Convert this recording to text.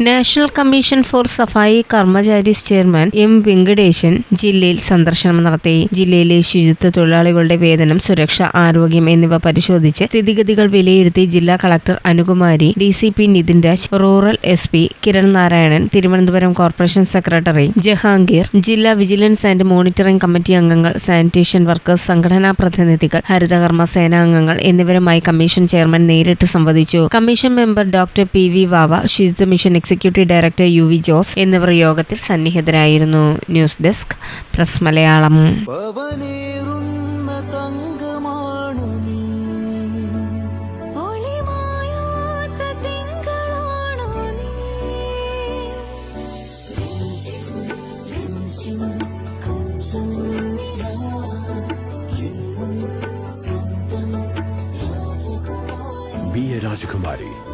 National commission for Safai Karmacharis chairman M Venkatesan ജില്ലയിൽ സന്ദർശനം നടത്തി. ജില്ലയിലെ ശുചിത്വ തൊഴിലാളികളുടെ വേതനം സുരക്ഷ ആരോഗ്യം എന്നിവ പരിശോധിച്ച് സ്ഥിതിഗതികൾ വിലയിരുത്തി ജില്ലാ collector Anukumari D C P Nithin Raj rural S P Kiran Narayanan Thiruvananthapuram corporation secretary Jahangir ജില്ലാ വിജിലൻസ് ആൻഡ് മോണിറ്ററിംഗ് കമ്മിറ്റി അംഗങ്ങൾ സാനിറ്റേഷൻ വർക്കേഴ്സ് സംഘടനാ പ്രതിനിധികൾ ഹരിതകർമ്മ സേനാംഗങ്ങൾ എന്നിവരുമായി കമ്മീഷൻ ചെയർമാൻ നേരിട്ട് സംവദിച്ചു. Commission member doctor P V Vava ശുചിത്വ mission executive director U V Jose എന്നിവർ യോഗത്തിൽ സന്നിഹിതരായിരുന്നു. News desk press Malayalam Be a Rajakumari.